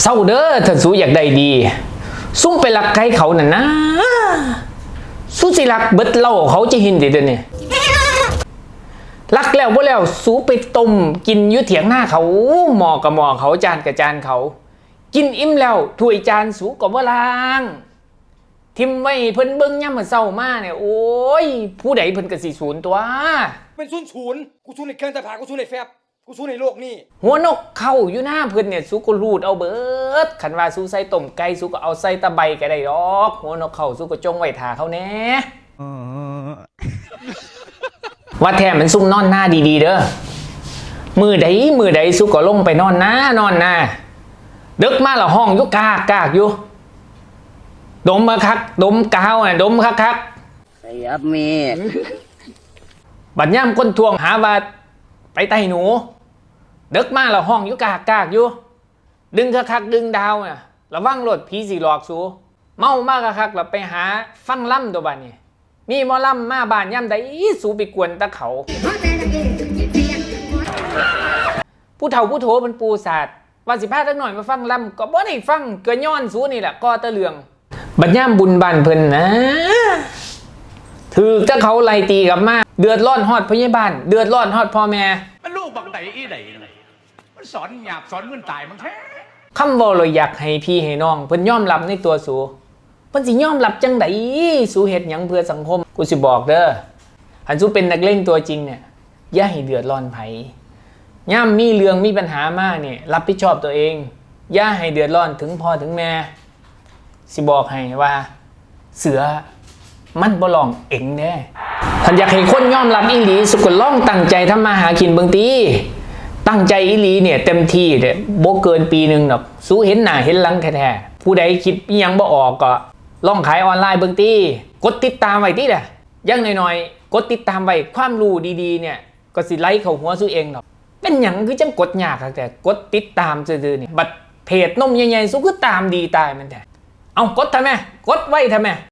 เศร้าเด้อถ้าสู้อยากได้ดี ซุ่มไปรักใครเขาน่ะนะสู้สิรักเบิดเล่าเขาจะเหินเดี๋ยวนี้รักแล้วบ่แล้วสูไปต้มกินยุเถียงหน้าเขาหมอกับหมอเขาจานกับจานเขา กินอิ่มแล้วถ้วยจานสูกับว่าลาง ทิมไว้เพิ่นเบิ่งย่ำมาเศร้ามากเนี่ยโอ้ย ผู้ใดเพิ่นก็สิศูนย์ตัว เป็นศูนย์ศูนย์กูศูนย์ในเครื่องแต่ผ่ากูศูนย์ในแฟบ กูศูนย์ในโลกนี่หัวนกเข้าอยู่หน้าเพิ่นเนี่ยสุก็รูดเอาเบิดขันว่าสู้ใส่ต้มไก่สุก็เอาใส่ตะไบก็ได้ดอกหัวนกเข้าสุก็จงไว้ทาเขาแหน่ว่าแท้มันซุ่มนอนหน้าดีๆเด้อมือใดมือใดสุก็ลงไปนอนหน้านอนหน้าดึกมาและห้องอยุกากกากอยู่ดมมาคักดมกาวน่ะดมคักคักขยับแม่บัดย่ำก้นทวงหาว่าไปไต่หนูเดึกมาและห้องอยุกากกากอยู่ ดึงคักคักดึงดาวน่ะระวังรถผีสีหลอกสูเมามากคักๆแล้วไปหาฟังล่ำตัวบ้านนี่มีมอล่ำมาบ้านย่ำใดสูไปกวนตะเขา ผู้เฒ่าผู้โถเป็นปูศาสตร์ว่าสิพาจักหน่อยมาฟังล่ำก็บ่ได้ฟังเกินย้อนสูนี่แหละก็ตะเลือง บัดย่ำบุญบานเพิ่นนะถือถ้าเขาไล่ตีกับมา เดือดร้อนฮอดพยาบาลเดือดร้อนฮอดพ่อแม่มันลูกบักไดอีไดเลยมัน สอนหยาบสอนเงินตายมันแท้คำว่าเลยอยากให้พี่ให้น้องเพิ่นยอมรับในตัวสูเพิ่นสิยอมรับจังไดสูเฮ็ดหยังเพื่อสังคม กูสิบอกเด้อหันสูเป็นนักเล่นตัวจริงเนี่ยอย่าให้เดือดร้อนไผย่ามมีเรื่องมีปัญหามากเนี่ยรับผิดชอบตัวเอง อย่าให้เดือดร้อนถึงพ่อถึงแม่ สิบอกให้ว่า เสือมันบ่ลองเองแน่ท่านอยากให้คนยอมรับอีหลีสุกล่องตั้งใจทำมาหากินเบิงตี ตั้งใจอีหลีเนี่ยเต็มที่เนี่ยโบเกินปีหนึ่งหรอกสู้เห็นหน้าเห็นหลังแท้ๆผู้ใดคิดยังบ่ออกก็ล่องขายออนไลน์เบิ่งตีกดติดตามไว้ติเด้ยังน้อยๆ กดติดตามไว้ความรู้ดีๆเนี่ยก็สิไล่เข้าหัวสู้เองหรอกเป็นหยังคือจังกดยากแต่กดติดตามซื่อๆนี่บัดเพจนมใหญ่ๆสู้คือตามดีตายมันแต่เอากดทำไมกดไว้ทำไม